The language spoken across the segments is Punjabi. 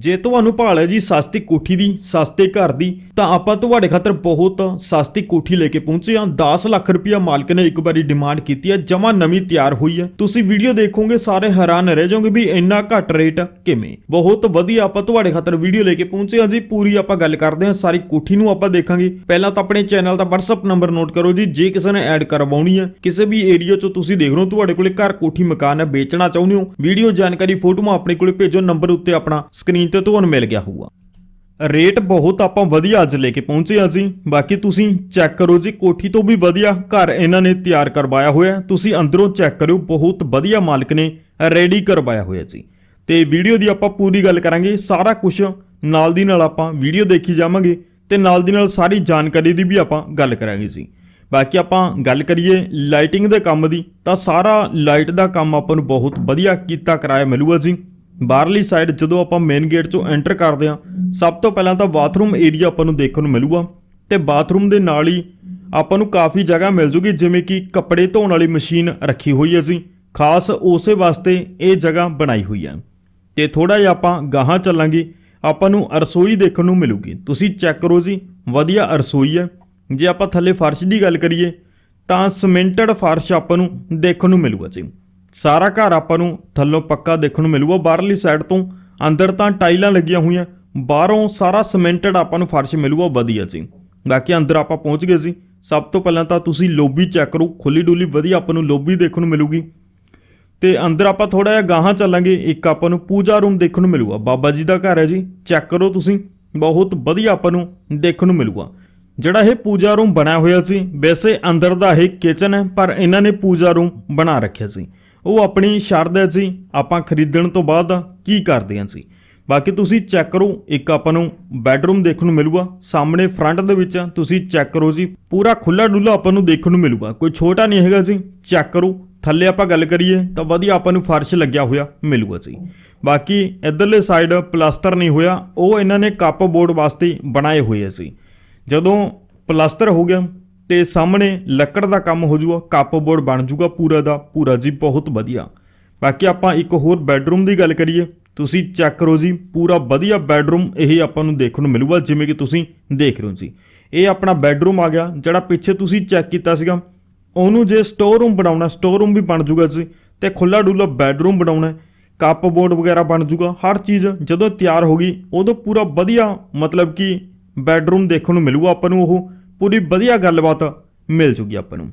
ਜੇ ਤੁਹਾਨੂੰ ਭਾਲ ਹੈ ਜੀ ਸਸਤੀ ਕੋਠੀ ਦੀ, ਸਸਤੇ ਘਰ ਦੀ, ਤਾਂ ਆਪਾਂ ਤੁਹਾਡੇ ਖਾਤਰ ਬਹੁਤ ਸਸਤੀ ਕੋਠੀ ਲੈ ਕੇ ਪਹੁੰਚੇ ਹਾਂ। 10 ਲੱਖ ਰੁਪਇਆ ਮਾਲਕ ਨੇ ਇੱਕ ਵਾਰੀ ਡਿਮਾਂਡ ਕੀਤੀ ਹੈ, ਜਮਾ ਨਵੀਂ ਤਿਆਰ ਹੋਈ ਹੈ। ਤੁਸੀਂ ਵੀਡੀਓ ਦੇਖੋਗੇ, ਸਾਰੇ ਹੈਰਾਨ ਰਹਿ ਜਾਓਗੇ ਵੀ ਇੰਨਾ ਘੱਟ ਰੇਟ ਕਿਵੇਂ? ਬਹੁਤ ਵਧੀਆ ਆਪਾਂ ਤੁਹਾਡੇ ਖਾਤਰ ਵੀਡੀਓ ਲੈ ਕੇ ਪਹੁੰਚੇ ਹਾਂ ਜੀ। ਪੂਰੀ ਆਪਾਂ ਗੱਲ ਕਰਦੇ ਹਾਂ, ਸਾਰੀ ਕੋਠੀ ਨੂੰ ਆਪਾਂ ਦੇਖਾਂਗੇ। ਪਹਿਲਾਂ ਤਾਂ ਆਪਣੇ ਚੈਨਲ ਦਾ WhatsApp ਨੰਬਰ ਨੋਟ ਕਰੋ ਜੀ, ਜੇ ਕਿਸੇ ਨੇ ਐਡ ਕਰਵਾਉਣੀ ਹੈ, ਕਿਸੇ ਵੀ ਏਰੀਆ 'ਚੋਂ ਤੁਸੀਂ ਦੇਖ ਰਹੇ ਹੋ, ਤੁਹਾਡੇ ਕੋਲੇ ਘਰ ਕੋਠੀ ਮਕਾਨ ਹੈ, ਵੇਚਣਾ ਚਾਹੁੰਦੇ ਹੋ। ਵੀਡੀਓ ਜਾਣਕਾਰੀ ਫੋਟੋਆਂ ਆਪਣੇ ਕੋਲੇ ਭੇਜੋ ਨੰਬਰ ਉੱਤੇ ਆਪਣਾ ਸਕਰੀਨ ਤੇ ਤੁਹਾਨੂੰ ਮਿਲ ਗਿਆ ਹੋਊਗਾ। ਰੇਟ ਬਹੁਤ ਆਪਾਂ ਵਧੀਆ ਅੱਜ ਲੈ ਕੇ ਪਹੁੰਚੇ ਹਾਂ ਜੀ। ਬਾਕੀ ਤੁਸੀਂ ਚੈੱਕ ਕਰੋ ਜੀ, ਕੋਠੀ ਤੋਂ ਵੀ ਵਧੀਆ ਘਰ ਇਹਨਾਂ ਨੇ ਤਿਆਰ ਕਰਵਾਇਆ ਹੋਇਆ। ਤੁਸੀਂ ਅੰਦਰੋਂ ਚੈੱਕ ਕਰਿਓ, ਬਹੁਤ ਵਧੀਆ ਮਾਲਕ ਨੇ ਰੈਡੀ ਕਰਵਾਇਆ ਹੋਇਆ ਜੀ। ਤੇ ਵੀਡੀਓ ਦੀ ਆਪਾਂ ਪੂਰੀ ਗੱਲ ਕਰਾਂਗੇ, ਸਾਰਾ ਕੁਝ ਨਾਲ ਦੀ ਨਾਲ ਆਪਾਂ ਵੀਡੀਓ ਦੇਖੀ ਜਾਵਾਂਗੇ ਤੇ ਨਾਲ ਦੀ ਨਾਲ ਸਾਰੀ ਜਾਣਕਾਰੀ ਦੀ ਵੀ ਆਪਾਂ ਗੱਲ ਕਰਾਂਗੇ ਜੀ। ਬਾਕੀ ਆਪਾਂ ਗੱਲ ਕਰੀਏ ਲਾਈਟਿੰਗ ਦੇ ਕੰਮ ਦੀ, ਤਾਂ ਸਾਰਾ ਲਾਈਟ ਦਾ ਕੰਮ ਆਪਾਂ ਨੂੰ ਬਹੁਤ ਵਧੀਆ ਕੀਤਾ, ਕਰਾਇਆ ਮਿਲੂਗਾ ਜੀ। ਬਾਹਰਲੀ ਸਾਈਡ ਜਦੋਂ ਆਪਾਂ ਮੇਨ ਗੇਟ ਚੋਂ ਐਂਟਰ ਕਰਦੇ ਹਾਂ, ਸਭ ਤੋਂ ਪਹਿਲਾਂ ਤਾਂ ਬਾਥਰੂਮ ਏਰੀਆ ਆਪਾਂ ਨੂੰ ਦੇਖਣ ਨੂੰ ਮਿਲੂਗਾ ਤੇ ਬਾਥਰੂਮ ਦੇ ਨਾਲ ਹੀ ਆਪਾਂ ਨੂੰ ਕਾਫੀ ਜਗ੍ਹਾ ਮਿਲ ਜੂਗੀ, ਜਿਵੇਂ ਕਿ ਕੱਪੜੇ ਧੋਣ ਵਾਲੀ ਮਸ਼ੀਨ ਰੱਖੀ ਹੋਈ ਹੈ ਜੀ। ਖਾਸ ਉਸੇ ਵਾਸਤੇ ਇਹ ਜਗ੍ਹਾ ਬਣਾਈ ਹੋਈ ਹੈ। ਤੇ ਥੋੜਾ ਜਿਹਾ ਆਪਾਂ ਗਾਹਾਂ ਚੱਲਾਂਗੇ, ਆਪਾਂ ਨੂੰ ਰਸੋਈ ਦੇਖਣ ਨੂੰ ਮਿਲੂਗੀ। ਤੁਸੀਂ ਚੈੱਕ ਕਰੋ ਜੀ, ਵਧੀਆ ਰਸੋਈ ਹੈ। ਜੇ ਆਪਾਂ ਥੱਲੇ ਫਰਸ਼ ਦੀ ਗੱਲ ਕਰੀਏ, ਤਾਂ ਸਿਮੈਂਟਡ ਫਰਸ਼ ਆਪਾਂ ਨੂੰ ਦੇਖਣ ਨੂੰ ਮਿਲੂਗਾ ਜੀ। ਸਾਰਾ ਘਰ ਆਪਾਂ ਨੂੰ ਥੱਲੋਂ ਪੱਕਾ ਦੇਖਣ ਨੂੰ ਮਿਲੂਗਾ। ਬਾਹਰਲੀ ਸਾਈਡ ਤੋਂ ਅੰਦਰ ਤਾਂ ਟਾਈਲਾਂ ਲੱਗੀਆਂ ਹੋਈਆਂ, ਬਾਹਰੋਂ ਸਾਰਾ ਸਿਮੈਂਟਡ ਆਪਾਂ ਨੂੰ ਫਰਸ਼ ਮਿਲੂਗਾ, ਵਧੀਆ ਜੀ। ਬਾਕੀ ਅੰਦਰ ਆਪਾਂ ਪਹੁੰਚ ਗਏ ਸੀ ਸਭ ਤੋਂ ਪਹਿਲਾਂ ਤਾਂ ਤੁਸੀਂ ਲੋਬੀ ਚੈੱਕ ਕਰੋ। ਖੁੱਲੀ ਡੁੱਲੀ ਵਧੀਆ ਆਪਾਂ ਨੂੰ ਲੋਬੀ ਦੇਖਣ ਨੂੰ ਮਿਲੂਗੀ। ਤੇ ਅੰਦਰ ਆਪਾਂ ਥੋੜਾ ਜਿਹਾ ਗਾਹਾਂ ਚੱਲਾਂਗੇ। ਇੱਕ ਆਪਾਂ ਨੂੰ ਪੂਜਾ ਰੂਮ ਦੇਖਣ ਨੂੰ ਮਿਲੂਗਾ। ਬਾਬਾ ਜੀ ਦਾ ਘਰ ਹੈ ਜੀ। ਚੈੱਕ ਕਰੋ ਤੁਸੀਂ। ਬਹੁਤ ਵਧੀਆ ਆਪਾਂ ਨੂੰ ਦੇਖਣ ਨੂੰ ਮਿਲੂਗਾ। ਜਿਹੜਾ ਇਹ ਪੂਜਾ ਰੂਮ ਬਣਾਇਆ ਹੋਇਆ ਸੀ, ਵੈਸੇ ਅੰਦਰ ਦਾ ਇਹ ਕਿਚਨ ਹੈ, ਪਰ ਇਹਨਾਂ ਨੇ ਪੂਜਾ ਰੂਮ ਬਣਾ ਰੱਖਿਆ ਸੀ। ਉਹ ਆਪਣੀ ਸ਼ਰਧ ਹੈ ਜੀ ਆਪਾਂ ਖਰੀਦਣ ਤੋਂ ਬਾਅਦ ਕੀ ਕਰਦੇ ਹਾਂ ਸੀ ਬਾਕੀ ਤੁਸੀਂ ਚੈੱਕ ਕਰੋ, ਇੱਕ ਆਪਾਂ ਨੂੰ ਬੈਡਰੂਮ ਦੇਖਣ ਨੂੰ ਮਿਲੂਗਾ, ਸਾਹਮਣੇ ਫਰੰਟ ਦੇ ਵਿੱਚ ਤੁਸੀਂ ਚੈੱਕ ਕਰੋ ਜੀ, ਪੂਰਾ ਖੁੱਲਾ ਡੁੱਲਾ ਆਪਾਂ ਨੂੰ ਦੇਖਣ ਨੂੰ ਮਿਲੂਗਾ, ਕੋਈ ਛੋਟਾ ਨਹੀਂ ਹੈਗਾ ਜੀ, ਚੈੱਕ ਕਰੋ, ਥੱਲੇ ਆਪਾਂ ਗੱਲ ਕਰੀਏ ਤਾਂ ਵਧੀਆ ਆਪਾਂ ਨੂੰ ਫਰਸ਼ ਲੱਗਿਆ ਹੋਇਆ ਮਿਲੂਗਾ ਜੀ। ਬਾਕੀ ਇਧਰਲੇ ਸਾਈਡ ਪਲਾਸਟਰ ਨਹੀਂ ਹੋਇਆ, ਉਹ ਇਹਨਾਂ ਨੇ ਕੱਪ ਬੋਰਡ ਵਾਸਤੇ ਬਣਾਏ ਹੋਏ ਸੀ ਜਦੋਂ ਪਲਾਸਟਰ ਹੋ ਗਿਆ ਤੇ ਸਾਹਮਣੇ ਲੱਕੜ ਦਾ ਕੰਮ ਹੋ ਜੂਗਾ ਕੱਪ ਬੋਰਡ ਬਣ ਜੂਗਾ ਪੂਰਾ ਦਾ ਪੂਰਾ ਜੀ ਬਹੁਤ ਵਧੀਆ। ਬਾਕੀ ਆਪਾਂ ਇੱਕ ਹੋਰ ਬੈੱਡਰੂਮ ਦੀ ਗੱਲ ਕਰੀਏ ਤੁਸੀਂ ਚੈੱਕ ਕਰੋ ਜੀ ਪੂਰਾ ਵਧੀਆ ਬੈੱਡਰੂਮ ਇਹ ਆਪਾਂ ਨੂੰ ਦੇਖਣ ਨੂੰ ਮਿਲੂਗਾ ਜਿਵੇਂ ਕਿ ਤੁਸੀਂ ਦੇਖ ਰਹੇ ਹੋ ਜੀ। ਇਹ ਆਪਣਾ ਬੈੱਡਰੂਮ ਆ ਗਿਆ ਜਿਹੜਾ ਪਿੱਛੇ ਤੁਸੀਂ ਚੈੱਕ ਕੀਤਾ ਸੀਗਾ। ਉਹਨੂੰ ਜੇ ਸਟੋਰ ਰੂਮ ਬਣਾਉਣਾ ਸਟੋਰ ਰੂਮ ਵੀ ਬਣ ਜੂਗਾ ਜੀ ਤੇ ਖੁੱਲਾ ਡੁੱਲਾ ਬੈੱਡਰੂਮ ਬਣਾਉਣਾ ਹੈ, ਕੱਪ ਬੋਰਡ ਵਗੈਰਾ ਬਣ ਜੂਗਾ ਹਰ ਚੀਜ਼ ਜਦੋਂ ਤਿਆਰ ਹੋ ਗਈ ਉਦੋਂ ਪੂਰਾ ਵਧੀਆ ਮਤਲਬ ਕਿ ਬੈੱਡਰੂਮ ਦੇਖਣ ਨੂੰ ਮਿਲੂਗਾ ਆਪਾਂ ਨੂੰ ਉਹ। ਪੂਰੀ ਵਧੀਆ ਗੱਲਬਾਤ ਮਿਲ ਜੂਗੀ ਆਪਾਂ ਨੂੰ।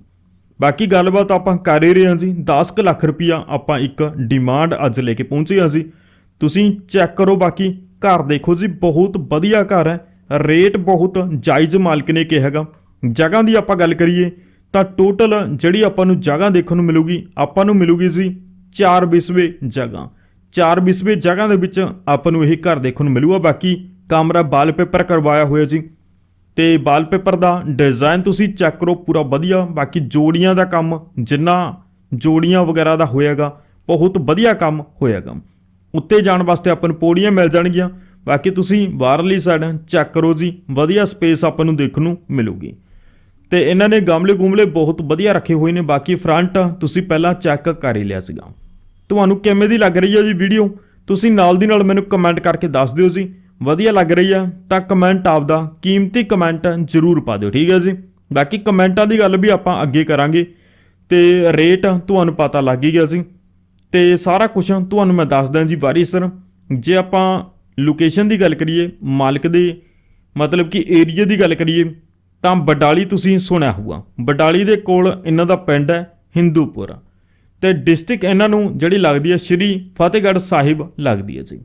ਬਾਕੀ ਗੱਲਬਾਤ ਆਪਾਂ ਕਰ ਹੀ ਰਹੇ ਹਾਂ ਜੀ। 10 ਕੁ ਲੱਖ ਰੁਪਈਆ ਆਪਾਂ ਇੱਕ ਡਿਮਾਂਡ ਅੱਜ ਲੈ ਕੇ ਪਹੁੰਚੇ ਹਾਂ ਜੀ। ਤੁਸੀਂ ਚੈੱਕ ਕਰੋ ਬਾਕੀ। ਘਰ ਦੇਖੋ ਜੀ, ਬਹੁਤ ਵਧੀਆ ਘਰ ਹੈ। ਰੇਟ ਬਹੁਤ ਜਾਇਜ਼ ਮਾਲਕ ਨੇ ਕਿਹਾ ਹੈਗਾ। ਜਗ੍ਹਾ ਦੀ ਆਪਾਂ ਗੱਲ ਕਰੀਏ ਤਾਂ ਟੋਟਲ ਜਿਹੜੀ ਆਪਾਂ ਨੂੰ ਜਗ੍ਹਾ ਦੇਖਣ ਨੂੰ ਮਿਲੂਗੀ, ਆਪਾਂ ਨੂੰ ਮਿਲੂਗੀ ਜੀ 4 ਬਿਸਵੇ ਜਗ੍ਹਾ। 4 ਬਿਸਵੇ ਜਗ੍ਹਾ ਦੇ ਵਿੱਚ ਆਪਾਂ ਨੂੰ ਇਹ ਘਰ ਦੇਖਣ ਨੂੰ ਮਿਲੂਗਾ। ਬਾਕੀ ਕਮਰਾ ਵਾਲਪੇਪਰ ਕਰਵਾਇਆ ਹੋਇਆ ਜੀ। ਤੇ ਵਾਲਪੇਪਰ ਦਾ ਡਿਜ਼ਾਈਨ ਤੁਸੀਂ ਚੈੱਕ ਕਰੋ, ਪੂਰਾ ਵਧੀਆ। ਬਾਕੀ ਜੋੜੀਆਂ ਦਾ ਕੰਮ, ਜਿੰਨਾ ਜੋੜੀਆਂ ਵਗੈਰਾ ਦਾ ਹੋਏਗਾ ਬਹੁਤ ਵਧੀਆ ਕੰਮ ਹੋਏਗਾ ਉੱਤੇ ਜਾਣ ਵਾਸਤੇ ਆਪਾਂ ਨੂੰ ਪੌੜੀਆਂ ਮਿਲ ਜਾਣਗੀਆਂ। ਬਾਕੀ ਤੁਸੀਂ ਬਾਹਰਲੀ ਸਾਈਡ ਚੈੱਕ ਕਰੋ ਜੀ, ਵਧੀਆ ਸਪੇਸ ਆਪਾਂ ਨੂੰ ਦੇਖਣ ਨੂੰ ਮਿਲੂਗੀ। ਤੇ ਇਹਨਾਂ ਨੇ ਗਮਲੇ ਗੁਮਲੇ ਬਹੁਤ ਵਧੀਆ ਰੱਖੇ ਹੋਏ ਨੇ। ਬਾਕੀ ਫਰੰਟ ਤੁਸੀਂ ਪਹਿਲਾਂ ਚੈੱਕ ਕਰ ਹੀ ਲਿਆ ਸੀਗਾ। ਤੁਹਾਨੂੰ ਕਿਵੇਂ ਦੀ ਲੱਗ ਰਹੀ ਹੈ ਜੀ ਵੀਡੀਓ ਤੁਸੀਂ ਨਾਲ ਦੀ ਨਾਲ ਮੈਨੂੰ ਕਮੈਂਟ ਕਰਕੇ ਦੱਸ ਦਿਓ ਜੀ। ਵਧੀਆ ਲੱਗ ਰਹੀ ਆ, ਤਾਂ ਕਮੈਂਟ ਆਪਦਾ ਕੀਮਤੀ ਕਮੈਂਟ ਜ਼ਰੂਰ ਪਾ ਦਿਓ, ਠੀਕ ਹੈ ਜੀ? ਬਾਕੀ ਕਮੈਂਟਾਂ ਦੀ ਗੱਲ ਵੀ ਆਪਾਂ ਅੱਗੇ ਕਰਾਂਗੇ ਤੇ ਰੇਟ ਤੁਹਾਨੂੰ ਪਤਾ ਲੱਗ ਹੀ ਗਿਆ ਸੀ। ਤੇ ਸਾਰਾ ਕੁਝ ਤੁਹਾਨੂੰ ਮੈਂ ਦੱਸਦਾ ਜੀ ਵਾਰੀ ਸਰ ਜੇ ਆਪਾਂ ਲੋਕੇਸ਼ਨ ਦੀ ਗੱਲ ਕਰੀਏ, ਮਾਲਕ ਦੇ ਮਤਲਬ ਕਿ ਏਰੀਆ ਦੀ ਗੱਲ ਕਰੀਏ, ਤਾਂ ਬਡਾਲੀ ਤੁਸੀਂ ਸੁਣਿਆ ਹੋਊਗਾ। ਬਡਾਲੀ ਦੇ ਕੋਲ ਇਹਨਾਂ ਦਾ ਪਿੰਡ ਹੈ ਹਿੰਦੂਪੁਰ ਤੇ ਡਿਸਟ੍ਰਿਕਟ ਇਹਨਾਂ ਨੂੰ ਜਿਹੜੀ ਲੱਗਦੀ ਹੈ, ਸ਼੍ਰੀ ਫਤਿਹਗੜ੍ਹ ਸਾਹਿਬ ਲੱਗਦੀ ਹੈ ਜੀ।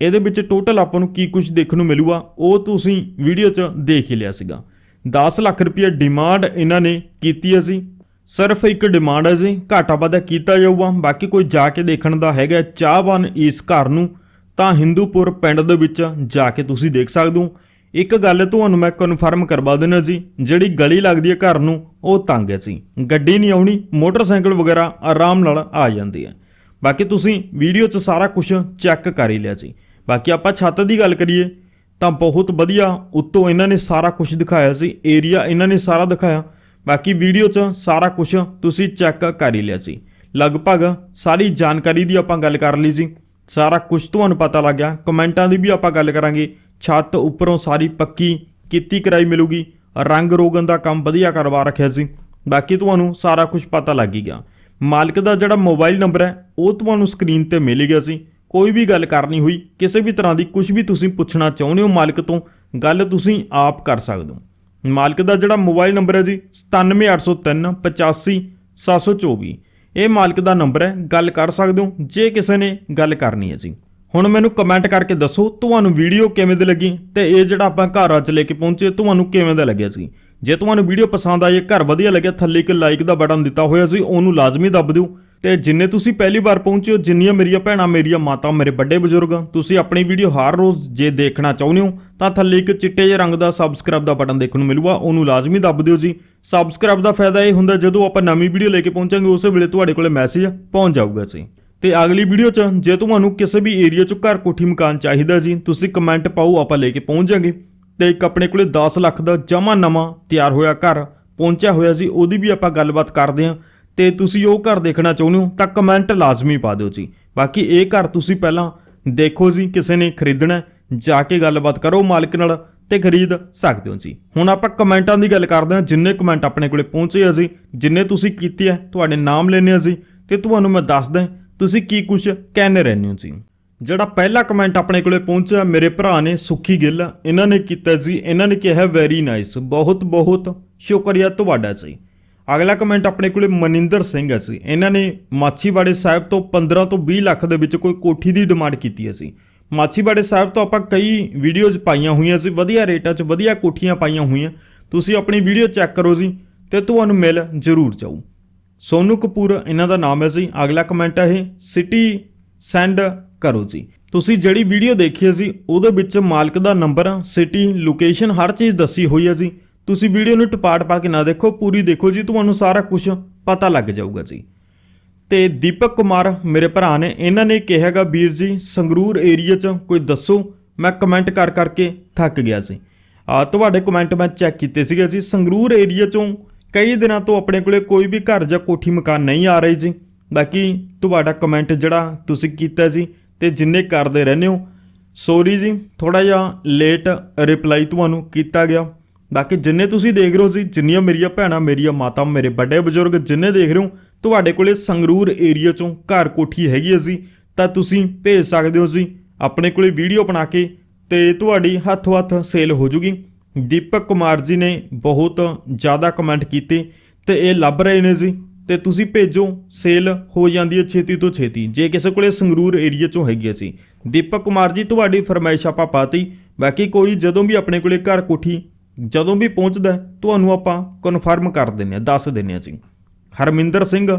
ਇਹਦੇ ਵਿੱਚ ਟੋਟਲ ਆਪਾਂ ਨੂੰ ਕੀ ਕੁਝ ਦੇਖਣ ਨੂੰ ਮਿਲੂਗਾ, ਉਹ ਤੁਸੀਂ ਵੀਡੀਓ 'ਚ ਦੇਖ ਹੀ ਲਿਆ ਸੀਗਾ। 10 ਲੱਖ ਰੁਪਏ ਡਿਮਾਂਡ ਇਹਨਾਂ ਨੇ ਕੀਤੀ ਹੈ ਜੀ। ਸਿਰਫ ਇੱਕ ਡਿਮਾਂਡ ਹੈ ਜੀ, ਘਾਟਾ ਵਾਧਾ ਕੀਤਾ ਜਾਊਗਾ, ਬਾਕੀ ਕੋਈ ਜਾ ਕੇ ਦੇਖਣ ਦਾ ਹੈਗਾ ਚਾਹਵਾਨ ਇਸ ਘਰ ਨੂੰ, ਤਾਂ ਹਿੰਦੂਪੁਰ ਪਿੰਡ ਦੇ ਵਿੱਚ ਜਾ ਕੇ ਤੁਸੀਂ ਦੇਖ ਸਕਦੇ ਹੋ। ਇੱਕ ਗੱਲ ਤੁਹਾਨੂੰ ਮੈਂ ਕਨਫਰਮ ਕਰਵਾ ਦਿੰਦਾ ਜੀ, ਜਿਹੜੀ ਗਲੀ ਲੱਗਦੀ ਹੈ ਘਰ ਨੂੰ, ਉਹ ਤੰਗ ਹੈ ਜੀ। ਗੱਡੀ ਨਹੀਂ ਆਉਣੀ, ਮੋਟਰਸਾਈਕਲ ਵਗੈਰਾ ਆਰਾਮ ਨਾਲ ਆ ਜਾਂਦੀ ਹੈ। ਬਾਕੀ ਤੁਸੀਂ ਵੀਡੀਓ 'ਚ ਸਾਰਾ ਕੁਝ ਚੈੱਕ ਕਰ ਹੀ ਲਿਆ ਜੀ। ਬਾਕੀ ਆਪਾਂ ਛੱਤ ਦੀ ਗੱਲ ਕਰੀਏ, ਤਾਂ ਬਹੁਤ ਵਧੀਆ ਉੱਤੋਂ ਇਹਨਾਂ ਨੇ ਸਾਰਾ ਕੁਝ ਦਿਖਾਇਆ ਸੀ ਏਰੀਆ ਇਹਨਾਂ ਨੇ ਸਾਰਾ ਦਿਖਾਇਆ। ਬਾਕੀ ਵੀਡੀਓ 'ਚ ਸਾਰਾ ਕੁਝ ਤੁਸੀਂ ਚੈੱਕ ਕਰ ਹੀ ਲਿਆ ਸੀ। ਲਗਭਗ ਸਾਰੀ ਜਾਣਕਾਰੀ ਦੀ ਆਪਾਂ ਗੱਲ ਕਰ ਲਈ ਸੀ। ਸਾਰਾ ਕੁਝ ਤੁਹਾਨੂੰ ਪਤਾ ਲੱਗ ਗਿਆ। ਕਮੈਂਟਾਂ ਦੀ ਵੀ ਆਪਾਂ ਗੱਲ ਕਰਾਂਗੇ। ਛੱਤ ਉੱਪਰੋਂ ਸਾਰੀ ਪੱਕੀ ਕੀਤੀ ਕਰਾਈ ਮਿਲੂਗੀ। ਰੰਗ ਰੋਗਨ ਦਾ ਕੰਮ ਵਧੀਆ ਕਰਵਾ ਰੱਖਿਆ ਸੀ। ਬਾਕੀ ਤੁਹਾਨੂੰ ਸਾਰਾ ਕੁਝ ਪਤਾ ਲੱਗ ਹੀ ਗਿਆ। ਮਾਲਕ ਦਾ ਜਿਹੜਾ ਮੋਬਾਈਲ ਨੰਬਰ ਹੈ, ਉਹ ਤੁਹਾਨੂੰ ਸਕਰੀਨ ਤੇ ਮਿਲ ਗਿਆ ਸੀ। ਕੋਈ ਵੀ ਗੱਲ ਕਰਨੀ ਹੋਈ, ਕਿਸੇ ਵੀ ਤਰ੍ਹਾਂ ਦੀ ਕੁਝ ਵੀ ਤੁਸੀਂ ਪੁੱਛਣਾ ਚਾਹੁੰਦੇ ਹੋ ਮਾਲਕ ਤੋਂ, ਗੱਲ ਤੁਸੀਂ ਆਪ ਕਰ ਸਕਦੇ ਹੋ। ਮਾਲਕ ਦਾ ਜਿਹੜਾ ਮੋਬਾਈਲ ਨੰਬਰ ਹੈ ਜੀ 97803 85724 ਇਹ ਮਾਲਕ ਦਾ ਨੰਬਰ ਹੈ, ਗੱਲ ਕਰ ਸਕਦੇ ਹੋ, ਜੇ ਕਿਸੇ ਨੇ ਗੱਲ ਕਰਨੀ ਹੈ ਜੀ। ਹੁਣ ਮੈਨੂੰ ਕਮੈਂਟ ਕਰਕੇ ਦੱਸੋ, ਤੁਹਾਨੂੰ ਵੀਡੀਓ ਕਿਵੇਂ ਦੀ ਲੱਗੀ ਤੇ ਇਹ ਜਿਹੜਾ ਆਪਾਂ ਘਰ ਅੱਜ ਲੈ ਕੇ ਪਹੁੰਚੇ, ਤੁਹਾਨੂੰ ਕਿਵੇਂ ਦਾ ਲੱਗਿਆ ਸੀ ਜੇ ਤੁਹਾਨੂੰ ਵੀਡੀਓ ਪਸੰਦ ਆਈ, ਘਰ ਵਧੀਆ ਲੱਗਿਆ, ਥੱਲੇ ਇੱਕ ਲਾਈਕ ਦਾ ਬਟਨ ਦਿੱਤਾ ਹੋਇਆ ਸੀ ਉਹਨੂੰ ਲਾਜ਼ਮੀ ਦੱਬ ਦਿਓ। ਤੇ ਜਿੰਨੇ ਤੁਸੀਂ ਪਹਿਲੀ ਵਾਰ ਪਹੁੰਚੇ ਹੋ, ਜਿੰਨੀਆਂ ਮੇਰੀਆਂ ਭੈਣਾਂ, ਮੇਰੀਆਂ ਮਾਤਾ, ਮੇਰੇ ਵੱਡੇ ਬਜ਼ੁਰਗ, ਤੁਸੀਂ ਆਪਣੀ ਵੀਡੀਓ ਹਰ ਰੋਜ਼ ਜੇ ਦੇਖਣਾ ਚਾਹੁੰਦੇ ਹੋ, ਤਾਂ ਥੱਲੇ ਇੱਕ ਚਿੱਟੇ ਜਿਹੇ ਰੰਗ ਦਾ ਸਬਸਕ੍ਰਾਈਬ ਦਾ ਬਟਨ ਦੇਖਣ ਨੂੰ ਮਿਲੂਗਾ, ਉਹਨੂੰ ਲਾਜ਼ਮੀ ਦੱਬ ਦਿਓ ਜੀ। ਸਬਸਕ੍ਰਾਈਬ ਦਾ ਫਾਇਦਾ ਇਹ ਹੁੰਦਾ, ਜਦੋਂ ਆਪਾਂ ਨਵੀਂ ਵੀਡੀਓ ਲੈ ਕੇ ਪਹੁੰਚਾਂਗੇ, ਉਸੇ ਵੇਲੇ ਤੁਹਾਡੇ ਕੋਲੇ ਮੈਸੇਜ ਪਹੁੰਚ ਜਾਊਗਾ ਜੀ। ਤੇ ਅਗਲੀ ਵੀਡੀਓ 'ਚ ਜੇ ਤੁਹਾਨੂੰ ਕਿਸੇ ਵੀ ਏਰੀਆ 'ਚ ਘਰ ਕੋਠੀ ਮਕਾਨ ਚਾਹੀਦਾ ਜੀ, ਤੁਸੀਂ ਕਮੈਂਟ ਪਾਓ, ਆਪਾਂ ਲੈ ਕੇ ਪਹੁੰਚ ਜਾਾਂਗੇ। ਤੇ ਇੱਕ ਆਪਣੇ ਕੋਲੇ 10 ਲੱਖ ਦਾ ਜਮਾ ਨਵਾਂ ਤਿਆਰ ਹੋਇਆ ਘਰ ਪਹੁੰਚਿਆ ਹੋਇਆ ਸੀ ਉਹਦੀ ਵੀ ਆਪਾਂ ਗੱਲਬਾਤ ਕਰਦੇ ਹਾਂ। ਤੇ ਤੁਸੀਂ ਉਹ ਘਰ ਦੇਖਣਾ ਚਾਹੁੰਦੇ ਹੋ, ਤਾਂ ਕਮੈਂਟ ਲਾਜ਼ਮੀ ਪਾ ਦਿਓ ਜੀ। ਬਾਕੀ ਇਹ ਘਰ ਤੁਸੀਂ ਪਹਿਲਾਂ ਦੇਖੋ ਜੀ, ਕਿਸੇ ਨੇ ਖਰੀਦਣਾ ਜਾ ਕੇ ਗੱਲਬਾਤ ਕਰੋ ਮਾਲਕ ਨਾਲ ਤੇ ਖਰੀਦ ਸਕਦੇ ਹੋ ਜੀ। ਹੁਣ ਆਪਾਂ ਕਮੈਂਟਾਂ ਦੀ ਗੱਲ ਕਰਦੇ ਹਾਂ, ਜਿੰਨੇ ਕਮੈਂਟ ਆਪਣੇ ਕੋਲੇ ਪਹੁੰਚੇ ਆ ਜੀ, ਜਿੰਨੇ ਤੁਸੀਂ ਕੀਤੇ ਆ ਤੁਹਾਡੇ ਨਾਮ ਲੈਣੇ ਆ ਜੀ, ਤੇ ਤੁਹਾਨੂੰ ਮੈਂ ਦੱਸਦਾ ਤੁਸੀਂ ਕੀ ਕੁਝ ਕਹਿੰਦੇ ਰਹਿੰਦੇ ਹੋ ਜੀ। ਜਿਹੜਾ ਪਹਿਲਾ ਕਮੈਂਟ ਆਪਣੇ ਕੋਲੇ ਪਹੁੰਚਿਆ, ਮੇਰੇ ਭਰਾ ਨੇ ਸੁੱਖੀ ਗਿੱਲ, ਇਹਨਾਂ ਨੇ ਕੀਤਾ ਜੀ, ਇਹਨਾਂ ਨੇ ਕਿਹਾ ਵੈਰੀ ਨਾਈਸ ਬਹੁਤ ਬਹੁਤ ਸ਼ੁਕਰੀਆ ਤੁਹਾਡਾ ਜੀ। ਅਗਲਾ ਕਮੈਂਟ ਆਪਣੇ ਕੋਲੇ ਮਨਿੰਦਰ ਸਿੰਘ ਹੈ ਜੀ ਇਹਨਾਂ ਨੇ ਮਾਛੀਵਾੜੇ ਸਾਹਿਬ ਤੋਂ 15 ਤੋਂ 20 ਲੱਖ ਦੇ ਵਿੱਚ ਕੋਈ ਕੋਠੀ ਦੀ ਡਿਮਾਂਡ ਕੀਤੀ ਹੈ ਸੀ। ਮਾਛੀਵਾੜੇ ਸਾਹਿਬ ਤੋਂ ਆਪਾਂ ਕਈ ਵੀਡੀਓਜ਼ ਪਾਈਆਂ ਹੋਈਆਂ ਸੀ, ਵਧੀਆ ਰੇਟਾਂ 'ਚ ਵਧੀਆ ਕੋਠੀਆਂ ਪਾਈਆਂ ਹੋਈਆਂ। ਤੁਸੀਂ ਆਪਣੀ ਵੀਡੀਓ ਚੈੱਕ ਕਰੋ ਜੀ ਤੇ ਤੁਹਾਨੂੰ ਮਿਲ ਜ਼ਰੂਰ ਜਾਊ। ਸੋਨੂ ਕਪੂਰ ਇਹਨਾਂ ਦਾ ਨਾਮ ਹੈ ਜੀ ਅਗਲਾ ਕਮੈਂਟ ਹੈ ਇਹ ਸਿਟੀ ਸੈਂਡ ਕਰੋ ਜੀ। ਤੁਸੀਂ ਜਿਹੜੀ ਵੀਡੀਓ ਦੇਖੀ ਹੈ ਜੀ, ਉਹਦੇ ਵਿੱਚ ਮਾਲਕ ਦਾ ਨੰਬਰ ਸਿਟੀ ਲੋਕੇਸ਼ਨ ਹਰ ਚੀਜ਼ ਦੱਸੀ ਹੋਈ ਹੈ ਜੀ। ਤੁਸੀਂ ਵੀਡੀਓ ਨੂੰ ਟਪਾਟ ਪਾ ਕੇ ਨਾ ਦੇਖੋ, ਪੂਰੀ ਦੇਖੋ ਜੀ, ਤੁਹਾਨੂੰ ਸਾਰਾ ਕੁਝ ਪਤਾ ਲੱਗ ਜਾਊਗਾ ਜੀ। ਤੇ ਦੀਪਕ ਕੁਮਾਰ ਮੇਰੇ ਭਰਾ ਨੇ, ਇਹਨਾਂ ਨੇ ਕਿਹਾਗਾ ਵੀਰ ਜੀ, ਸੰਗਰੂਰ ਏਰੀਆ 'ਚ ਕੋਈ ਦੱਸੋ, ਮੈਂ ਕਮੈਂਟ ਕਰ ਕਰਕੇ ਥੱਕ ਗਿਆ ਸੀ। ਆ ਤੁਹਾਡੇ ਕਮੈਂਟ ਮੈਂ ਚੈੱਕ ਕੀਤੇ ਸੀਗੇ ਜੀ, ਸੰਗਰੂਰ ਏਰੀਆ 'ਚੋਂ ਕਈ ਦਿਨਾਂ ਤੋਂ ਆਪਣੇ ਕੋਲੇ ਕੋਈ ਵੀ ਘਰ ਜਾਂ ਕੋਠੀ ਮਕਾਨ ਨਹੀਂ ਆ ਰਹੀ ਜੀ। ਬਾਕੀ ਤੁਹਾਡਾ ਕਮੈਂਟ ਜਿਹੜਾ ਤੁਸੀਂ ਕੀਤਾ ਜੀ, ਤੇ ਜਿੰਨੇ ਕਰਦੇ ਰਹਿੰਦੇ ਹੋ। ਸੌਰੀ ਜੀ ਥੋੜਾ ਜਿਹਾ ਲੇਟ ਰਿਪਲਾਈ ਤੁਹਾਨੂੰ ਕੀਤਾ ਗਿਆ। ਬਾਕੀ ਜਿੰਨੇ ਤੁਸੀਂ ਦੇਖ ਰਹੇ ਹੋ ਜੀ, ਜਿੰਨੀਆਂ ਮੇਰੀਆਂ ਭੈਣਾਂ, ਮੇਰੀਆਂ ਮਾਤਾ ਮੇਰੇ ਵੱਡੇ ਬਜ਼ੁਰਗ ਜਿੰਨੇ ਦੇਖ ਰਹੇ ਹੋ, ਤੁਹਾਡੇ ਕੋਲੇ ਸੰਗਰੂਰ ਏਰੀਆ ਚੋਂ ਘਰ ਕੋਠੀ ਹੈਗੀ ਹੈ ਜੀ, ਤਾਂ ਤੁਸੀਂ ਭੇਜ ਸਕਦੇ ਹੋ ਜੀ, ਆਪਣੇ ਕੋਲੇ ਵੀਡੀਓ ਬਣਾ ਕੇ ਤੇ ਤੁਹਾਡੀ ਹੱਥੋਂ ਹੱਥ ਸੇਲ ਹੋ ਜੂਗੀ। ਦੀਪਕ ਕੁਮਾਰ ਜੀ ਨੇ ਬਹੁਤ ਜ਼ਿਆਦਾ ਕਮੈਂਟ ਕੀਤੇ ਤੇ ਇਹ ਲੱਭ ਰਹੇ ਨੇ ਜੀ, ਤੇ ਤੁਸੀਂ ਭੇਜੋ ਸੇਲ ਹੋ ਜਾਂਦੀ ਹੈ ਛੇਤੀ ਤੋਂ ਛੇਤੀ, ਜੇ ਕਿਸੇ ਕੋਲੇ ਸੰਗਰੂਰ ਏਰੀਆ ਚੋਂ ਹੈਗੀ ਸੀ ਦੀਪਕ ਕੁਮਾਰ ਜੀ, ਤੁਹਾਡੀ ਫਰਮਾਇਸ਼ ਆਪਾਂ ਪਾਤੀ, ਬਾਕੀ ਕੋਈ ਜਦੋਂ ਵੀ ਆਪਣੇ ਕੋਲੇ ਘਰ ਕੋਠੀ ਜਦੋਂ ਵੀ ਪਹੁੰਚਦਾ ਤੁਹਾਨੂੰ ਆਪਾਂ ਕਨਫਰਮ ਕਰ ਦਿੰਨੇ ਆ ਦੱਸ ਦਿੰਨੇ ਆ ਜੀ। ਹਰਮਿੰਦਰ ਸਿੰਘ,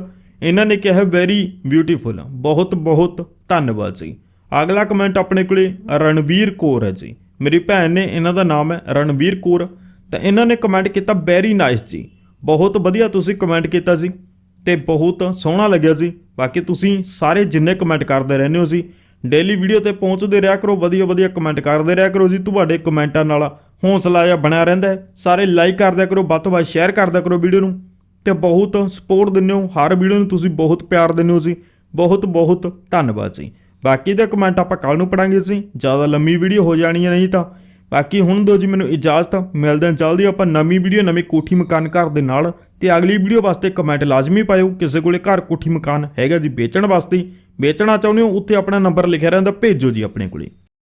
ਇਹਨਾਂ ਨੇ ਕਿਹਾ ਵੈਰੀ ਬਿਊਟੀਫੁਲ ਬਹੁਤ ਬਹੁਤ ਧੰਨਵਾਦ ਜੀ। ਅਗਲਾ ਕਮੈਂਟ ਆਪਣੇ ਕੋਲੇ ਰਣਵੀਰ ਕੌਰ ਹੈ ਜੀ। ਮੇਰੀ ਭੈਣ ਨੇ ਇਹਨਾਂ ਦਾ ਨਾਮ ਹੈ ਰਣਵੀਰ ਕੌਰ। ਤਾਂ ਇਹਨਾਂ ਨੇ ਕਮੈਂਟ ਕੀਤਾ ਵੈਰੀ ਨਾਈਸ ਜੀ। ਬਹੁਤ ਵਧੀਆ ਤੁਸੀਂ ਕਮੈਂਟ ਕੀਤਾ ਜੀ। ਤੇ ਬਹੁਤ ਸੋਹਣਾ ਲੱਗਿਆ ਜੀ। ਬਾਕੀ ਤੁਸੀਂ ਸਾਰੇ ਜਿੰਨੇ ਕਮੈਂਟ ਕਰਦੇ ਰਹਿੰਦੇ ਹੋ ਜੀ ਡੇਲੀ ਵੀਡੀਓ ਤੇ ਪਹੁੰਚਦੇ ਰਿਹਾ ਕਰੋ ਵਧੀਆ ਵਧੀਆ ਕਮੈਂਟ ਕਰਦੇ ਰਿਹਾ ਕਰੋ ਜੀ। ਤੁਹਾਡੇ ਕਮੈਂਟਾਂ ਨਾਲ ਹੌਸਲਾ ਜਿਹਾ ਬਣਿਆ ਰਹਿੰਦਾ ਸਾਰੇ ਲਾਈਕ ਕਰਦਿਆ ਕਰੋ, ਵੱਧ ਤੋਂ ਵੱਧ ਸ਼ੇਅਰ ਕਰਦਿਆ ਕਰੋ ਵੀਡੀਓ ਨੂੰ। ਤੇ ਬਹੁਤ ਸਪੋਰਟ ਦਿੰਦੇ ਹੋ, ਹਰ ਵੀਡੀਓ ਨੂੰ ਤੁਸੀਂ ਬਹੁਤ ਪਿਆਰ ਦਿੰਦੇ ਹੋ ਜੀ। ਬਹੁਤ ਬਹੁਤ ਧੰਨਵਾਦ ਜੀ। ਬਾਕੀ ਦੇ ਕਮੈਂਟ ਆਪਾਂ ਕੱਲ ਨੂੰ ਪੜਾਂਗੇ ਜੀ। ਜ਼ਿਆਦਾ ਲੰਮੀ ਵੀਡੀਓ ਹੋ ਜਾਣੀ ਹੈ ਨਹੀਂ ਤਾਂ। ਬਾਕੀ ਹੁਣ ਦਿਓ ਜੀ, ਮੈਨੂੰ ਇਜਾਜ਼ਤ ਮਿਲਦੇ ਹਾਂ ਜਲਦੀ ਆਪਾਂ ਨਵੀਂ ਵੀਡੀਓ ਨਵੀਂ ਕੋਠੀ ਮਕਾਨ ਘਰ ਦੇ ਨਾਲ। ਤੇ ਅਗਲੀ ਵੀਡੀਓ ਵਾਸਤੇ ਕਮੈਂਟ ਲਾਜ਼ਮੀ ਪਾਇਓ। ਕਿਸੇ ਕੋਲੇ ਘਰ ਕੋਠੀ ਮਕਾਨ ਹੈਗਾ ਜੀ ਵੇਚਣ ਵਾਸਤੇ। ਵੇਚਣਾ ਚਾਹੁੰਦੇ ਹੋ, ਉੱਥੇ ਆਪਣਾ ਨੰਬਰ ਲਿਖਿਆ ਰਹਿੰਦਾ। ਭੇਜੋ ਜੀ ਆਪਣੇ ਕੋਲੇ।